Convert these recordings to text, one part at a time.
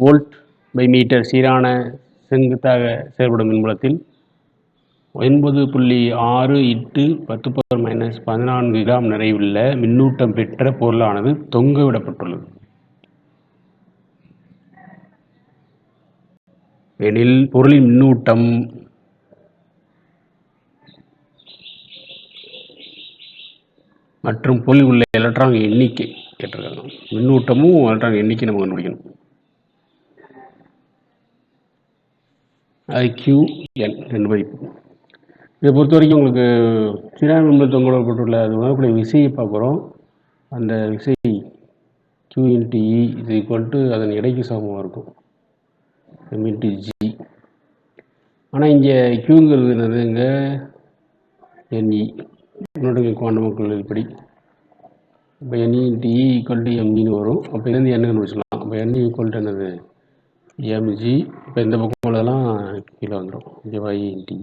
Volt by metre சீரான செங்குத்தாக செயல்படும் மின்புலத்தில் ஒன்பது புள்ளி ஆறு இட்டு பத்து பவர் மைனஸ் பதினான்கு கிராம் நிறைவுள்ள மின்னூட்டம் பெற்ற பொருளானது தொங்க விடப்பட்டுள்ளது. எனில் பொருளின் மின்னூட்டம் மற்றும் பொருளில் உள்ள எலக்ட்ரான் எண்ணிக்கை கேட்டிருக்காங்க. மின்னூட்டமும் எலக்ட்ரான் எண்ணிக்கை நம்ம கண்டுபிடிக்கணும். ஐக்யூஎன் கியூ என் ரெண்டு இதை பொறுத்த வரைக்கும் உங்களுக்கு சீரான மின்புல தொங்கப்பட்டுள்ள அது உணரக்கூடிய விசையை பார்க்குறோம். அந்த விசை கியூ இன்ட்டு இ இது ஈக்குவல் டு அதன் எடைக்கு சமமாக இருக்கும். எம் இன்ட்டு ஜி ஆனால் இங்கே கியூங்கிறது என்னதுங்க என்இ இன்னொரு குவாண்டம் கொள்கைப்படி இப்போ n E into E equal to எம்இன்னு வரும். அப்போ இதுலேருந்து என்ன வச்சுக்கலாம் அப்போ என்இ ஈக்குவல் டு என்னது? எம்ஜி இப்போ இந்த பக்கம் உள்ளதெல்லாம் கீழே வந்துடும் ஓகேவா வை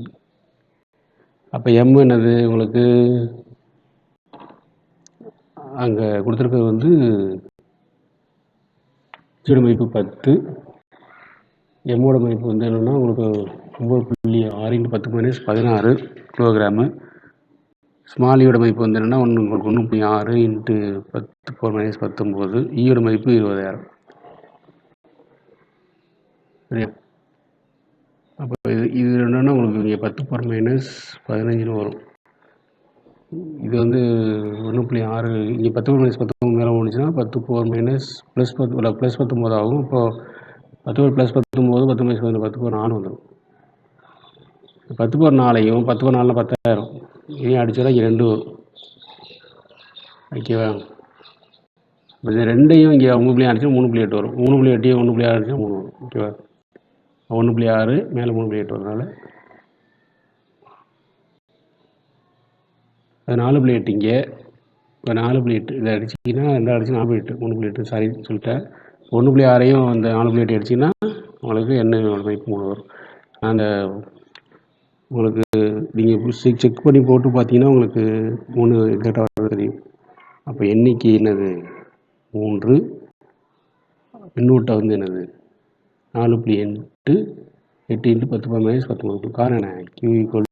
அப்போ எம் என்னது உங்களுக்கு? அங்கே கொடுத்துருக்கிறது வந்து ஜீரோ மதிப்பு பத்து. எம்மோட மதிப்பு வந்து என்னென்னா உங்களுக்கு ஒம்பது புள்ளி ஆறு இன்ட்டு பத்து மைனஸ் பதினாறு கிலோகிராமு ஸ்மாலியோட e மதிப்பு வந்து என்னென்னா ஒன்று உங்களுக்கு ஒன்று புள்ளி ஆறு இன்ட்டு பத்து ஃபோர் மைனஸ் பத்தொம்போது ஈயோட e மதிப்பு இருபதாயிரம். சரியா? அப்போ இது இது என்னென்னா உங்களுக்கு இங்கே பத்து பவர் மைனஸ் பதினஞ்சுன்னு வரும். இது வந்து ஒன்று புள்ளி ஆறு இங்கே பத்து பவர் மைனஸ் பத்தொம்பது மேலே போணுச்சுன்னா பத்து பவர் மைனஸ் ப்ளஸ் பத்து இல்லை ப்ளஸ் பத்தொம்போது ஆகும். இப்போது பத்து பவர் ப்ளஸ் பத்தொம்போது பத்து மைனஸ் பதினொன்று பத்து பவர் நாலு வந்துடும் பத்து பவர் நாலையும் பத்து பவர் நாலில் பத்தாயிரம். இதையும் அடிச்சா இங்கே ரெண்டு வரும். ஓகேவா இப்போ இந்த ரெண்டையும் இங்கே மூணு புள்ளி அடிச்சா மூணு புள்ளி எட்டு வரும். மூணு புள்ளி எட்டையும் ஒன்று புள்ளி ஆறு அடிச்சா மூணு வரும். ஓகேவா ஒன்று புள்ளி ஆறு மேலே மூணு புள்ளி எட்டு வரனால அது நாலு புள்ளி எட்டு இங்கே. இப்போ நாலு புள்ளி எட்டு இதை அடிச்சிங்கன்னா ரெண்டு அடிச்சு நாலு புள்ளி எட்டு மூணு புள்ளி எட்டு சாரி சொல்லிட்டேன். ஒன்று புள்ளி ஆறையும் அந்த நாலு புள்ளி எட்டு அடிச்சிங்கன்னா உங்களுக்கு என்ன மதிப்பு மூணு வரும். அந்த உங்களுக்கு நீங்கள் செக் செக் பண்ணி போட்டு பார்த்தீங்கன்னா உங்களுக்கு மூணு எக்ஸாக்டாக வர்றது தெரியும். அப்போ எண்ணிக்கை என்னது? மூன்று. பின்னூட்டை வந்து என்னது? நாலு புள்ளி எட்டு எட்டு இன்ட்டு பத்து மைனஸ் பத்தொம்பது காரணம் என்ன? Q equal